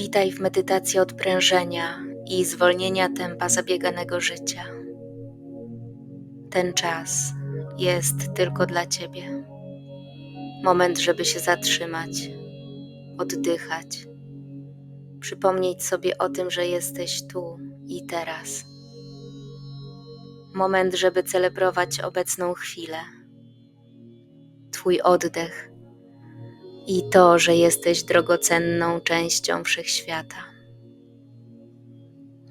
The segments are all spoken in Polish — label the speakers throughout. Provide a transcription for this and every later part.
Speaker 1: Witaj w medytacji odprężenia i zwolnienia tempa zabieganego życia. Ten czas jest tylko dla Ciebie. Moment, żeby się zatrzymać, oddychać, przypomnieć sobie o tym, że jesteś tu i teraz. Moment, żeby celebrować obecną chwilę, Twój oddech i to, że jesteś drogocenną częścią wszechświata.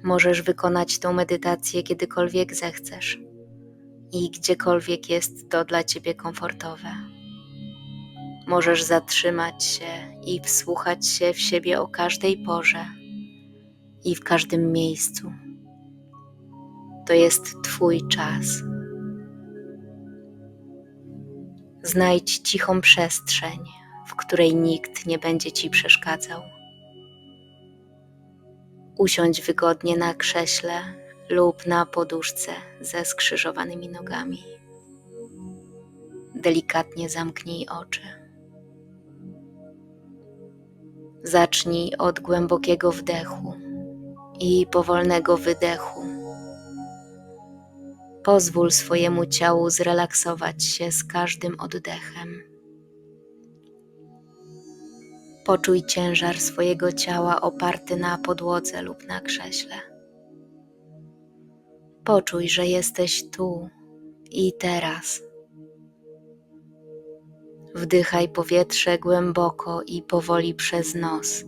Speaker 1: Możesz wykonać tą medytację kiedykolwiek zechcesz i gdziekolwiek jest to dla Ciebie komfortowe. Możesz zatrzymać się i wsłuchać się w siebie o każdej porze i w każdym miejscu. To jest Twój czas. Znajdź cichą przestrzeń, której nikt nie będzie Ci przeszkadzał. Usiądź wygodnie na krześle lub na poduszce ze skrzyżowanymi nogami. Delikatnie zamknij oczy. Zacznij od głębokiego wdechu i powolnego wydechu. Pozwól swojemu ciału zrelaksować się z każdym oddechem. Poczuj ciężar swojego ciała oparty na podłodze lub na krześle. Poczuj, że jesteś tu i teraz. Wdychaj powietrze głęboko i powoli przez nos,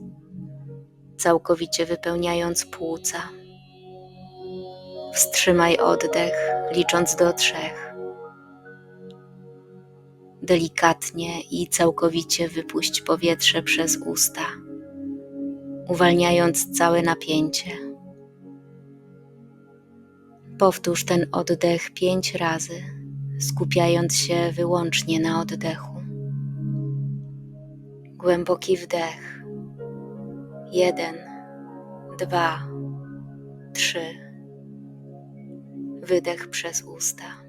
Speaker 1: całkowicie wypełniając płuca. Wstrzymaj oddech, licząc do trzech delikatnie i całkowicie wypuść powietrze przez usta, uwalniając całe napięcie. Powtórz ten oddech pięć razy, skupiając się wyłącznie na oddechu. Głęboki wdech. Jeden, dwa, trzy. Wydech przez usta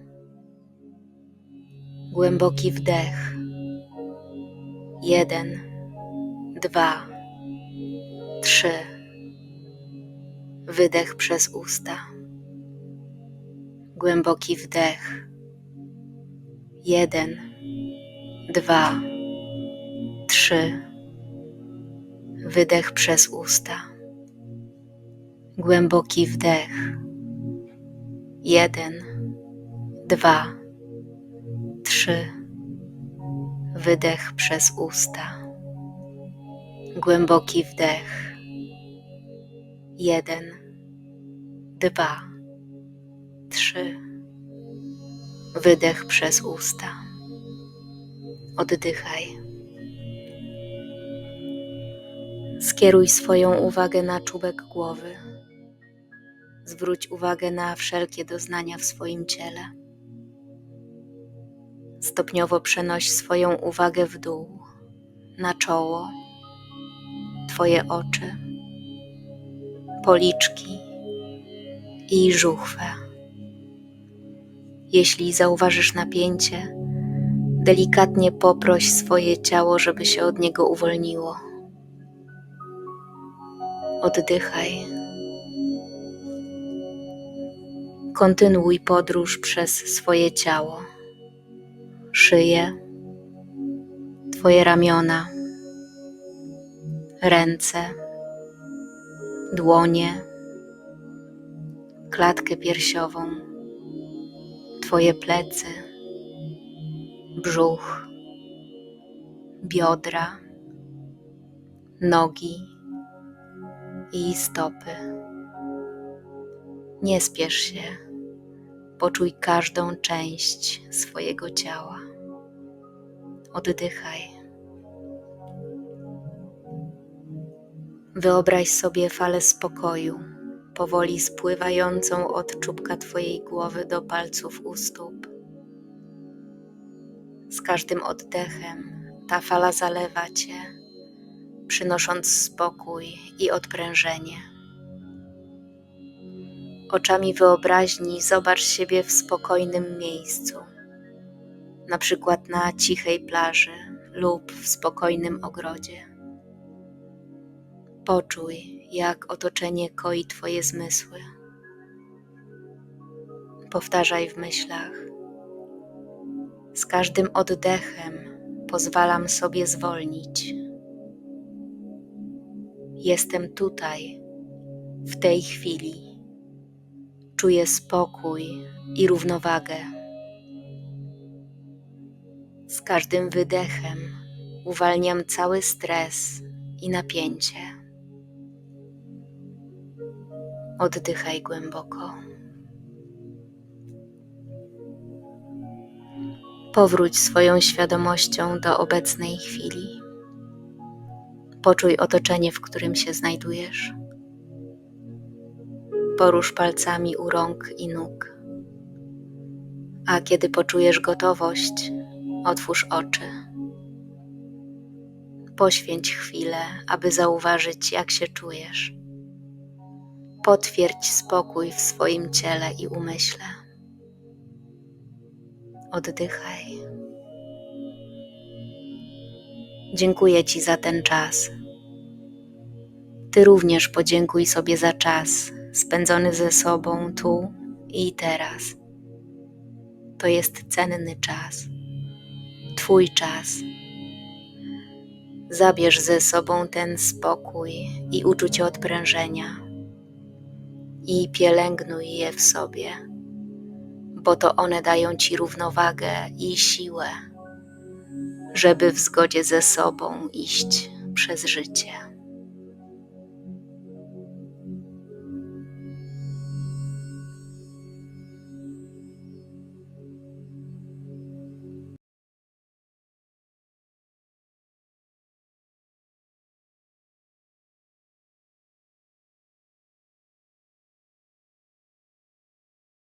Speaker 1: głęboki wdech. Jeden, dwa, trzy. Wydech przez usta. Głęboki wdech. Jeden, dwa, trzy. Wydech przez usta. Głęboki wdech. Jeden, dwa, trzy. Wydech przez usta. Głęboki wdech. Jeden, dwa, trzy. Wydech przez usta. Oddychaj. Skieruj swoją uwagę na czubek głowy. Zwróć uwagę na wszelkie doznania w swoim ciele Stopniowo przenoś swoją uwagę w dół, na czoło, Twoje oczy, policzki i żuchwę. Jeśli zauważysz napięcie, delikatnie poproś swoje ciało, żeby się od niego uwolniło. Oddychaj. Kontynuuj podróż przez swoje ciało szyję, Twoje ramiona, ręce, dłonie, klatkę piersiową, Twoje plecy, brzuch, biodra, nogi i stopy. Nie spiesz się Poczuj każdą część swojego ciała. Oddychaj. Wyobraź sobie falę spokoju, powoli spływającą od czubka Twojej głowy do palców u stóp. Z każdym oddechem ta fala zalewa Cię, przynosząc spokój i odprężenie. Oczami wyobraźni zobacz siebie w spokojnym miejscu, na przykład na cichej plaży lub w spokojnym ogrodzie. Poczuj, jak otoczenie koi Twoje zmysły. Powtarzaj w myślach. Z każdym oddechem pozwalam sobie zwolnić. Jestem tutaj, w tej chwili. Czuję spokój i równowagę. Z każdym wydechem uwalniam cały stres i napięcie. Oddychaj głęboko. Powróć swoją świadomością do obecnej chwili. Poczuj otoczenie, w którym się znajdujesz. Porusz palcami u rąk i nóg. A kiedy poczujesz gotowość, otwórz oczy. Poświęć chwilę, aby zauważyć, jak się czujesz. Potwierdź spokój w swoim ciele i umyśle. Oddychaj. Dziękuję Ci za ten czas. Ty również podziękuj sobie za czas spędzony ze sobą tu i teraz. To jest cenny czas. Twój czas. Zabierz ze sobą ten spokój i uczucie odprężenia i pielęgnuj je w sobie, bo to one dają Ci równowagę i siłę, żeby w zgodzie ze sobą iść przez życie.